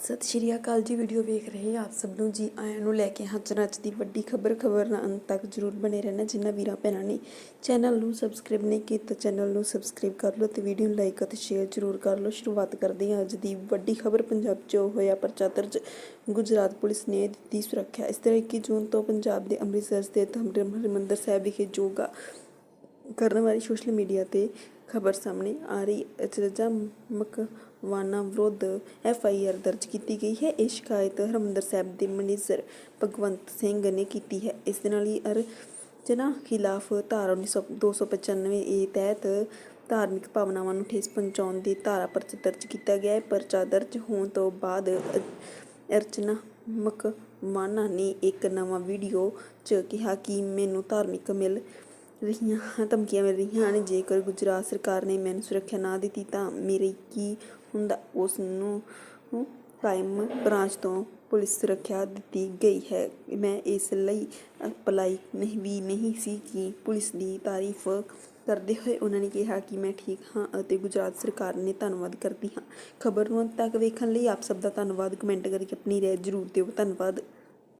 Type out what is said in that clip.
ਸਤਿ ਸ਼੍ਰੀ ਅਕਾਲ ਜੀ ਵੀਡੀਓ ਵੇਖ ਰਹੇ ਆਪ ਸਭ ਨੂੰ। ਜੀ, ਆਇਆਂ ਨੂੰ ਲੈ ਕੇ ਹਾਜ਼ਰ ਹਾਂ ਅੱਜ ਦੀ ਵੱਡੀ ਖਬਰ ਖਬਰ ਨਾਲ ਅੰਤ ਤੱਕ ਜਰੂਰ ਬਣੇ ਰਹਿਣਾ ਜਿਨ੍ਹਾਂ ਵੀਰਾਂ ਭੈਣਾਂ ਨੇ। ਚੈਨਲ ਨੂੰ ਸਬਸਕ੍ਰਾਈਬ ਨਹੀਂ ਕੀਤਾ, ਚੈਨਲ ਨੂੰ ਸਬਸਕ੍ਰਾਈਬ ਕਰ ਲਓ ਤੇ ਵੀਡੀਓ ਨੂੰ ਲਾਈਕ ਅਤੇ ਸ਼ੇਅਰ ਜਰੂਰ ਕਰ ਲਓ। ਸ਼ੁਰੂਆਤ ਕਰਦੇ ਹਾਂ ਅੱਜ ਦੀ ਵੱਡੀ ਖਬਰ ਪੰਜਾਬ 'ਚ ਹੋਇਆ ਪਰਚਾ ਦਰਜ ਗੁਜਰਾਤ ਪੁਲਿਸ ਨੇ ਦਿੱਤੀ ਸੁਰੱਖਿਆ। ਇਸ ਤਰ੍ਹਾਂ 21 ਜੂਨ ਤੋਂ ਪੰਜਾਬ ਦੇ ਅੰਮ੍ਰਿਤਸਰ ਸਥਿਤ ਹਰਿਮੰਦਰ ਸਾਹਿਬ ਵਿਖੇ ਯੋਗਾ ਕਰਨ ਵਾਲੀ ਸੋਸ਼ਲ ਮੀਡੀਆ ਤੇ ਖਬਰ ਸਾਹਮਣੇ ਆ ਰਹੀ ਅਚਰਜਾ ਮਕਵਾਨਾ ਵਿਰੁੱਧ ਐਫ ਆਈ ਆਰ ਦਰਜ ਕੀਤੀ ਗਈ ਹੈ। ਇਹ ਸ਼ਿਕਾਇਤ ਹਰਮੰਦਰ ਸਾਹਿਬ ਦੇ ਮੈਨੇਜਰ ਭਗਵੰਤ ਸਿੰਘ ਨੇ ਕੀਤੀ ਹੈ। ਇਸ ਦੇ ਨਾਲ ਹੀ ਅਰਚਨਾ ਖਿਲਾਫ ਧਾਰਾ 295 ਏ ਤਹਿਤ ਧਾਰਮਿਕ ਭਾਵਨਾਵਾਂ ਨੂੰ ਠੇਸ ਪਹੁੰਚਾਉਣ ਦੀ ਧਾਰਾ ਪਰਚਾ ਦਰਜ ਕੀਤਾ ਗਿਆ ਹੈ। ਪਰਚਾ ਦਰਜ ਹੋਣ ਤੋਂ ਬਾਅਦ ਅਰਚਨਾ ਮਕਵਾਨਾ ਨੇ ਇੱਕ ਨਵਾਂ ਵੀਡੀਓ 'ਚ ਕਿਹਾ ਕਿ ਮੈਨੂੰ ਧਾਰਮਿਕ ਮਿਲ ਰਹੀਆਂ, ਧਮਕੀਆਂ ਮਿਲ ਰਹੀਆਂ ਹਨ। ਜੇਕਰ ਗੁਜਰਾਤ ਸਰਕਾਰ ਨੇ ਮੈਨੂੰ ਸੁਰੱਖਿਆ ਨਾ ਦਿੱਤੀ ਤਾਂ ਮੇਰੇ ਕੀ ਹੁੰਦਾ? ਉਸ ਨੂੰ ਨੂੰ ਕਾਇਮ ਬ੍ਰਾਂਚ ਤੋਂ ਪੁਲਿਸ ਸੁਰੱਖਿਆ ਦਿੱਤੀ ਗਈ ਹੈ। ਮੈਂ ਇਸ ਲਈ ਅਪਲਾਈ ਨਹੀਂ, ਵੀ ਨਹੀਂ ਸੀ ਕਿ ਪੁਲਿਸ ਦੀ ਤਾਰੀਫ ਕਰਦੇ ਹੋਏ ਉਹਨਾਂ ਨੇ ਕਿਹਾ ਕਿ ਮੈਂ ਠੀਕ ਹਾਂ ਅਤੇ ਗੁਜਰਾਤ ਸਰਕਾਰ ਨੇ ਧੰਨਵਾਦ ਕਰਦੀ ਹਾਂ। ਖਬਰ ਨੂੰ ਅੰਤ ਤੱਕ ਵੇਖਣ ਲਈ ਆਪ ਸਭ ਦਾ ਧੰਨਵਾਦ। ਕਮੈਂਟ ਕਰਕੇ ਆਪਣੀ ਰਾਏ ਜ਼ਰੂਰ ਦਿਓ। ਧੰਨਵਾਦ।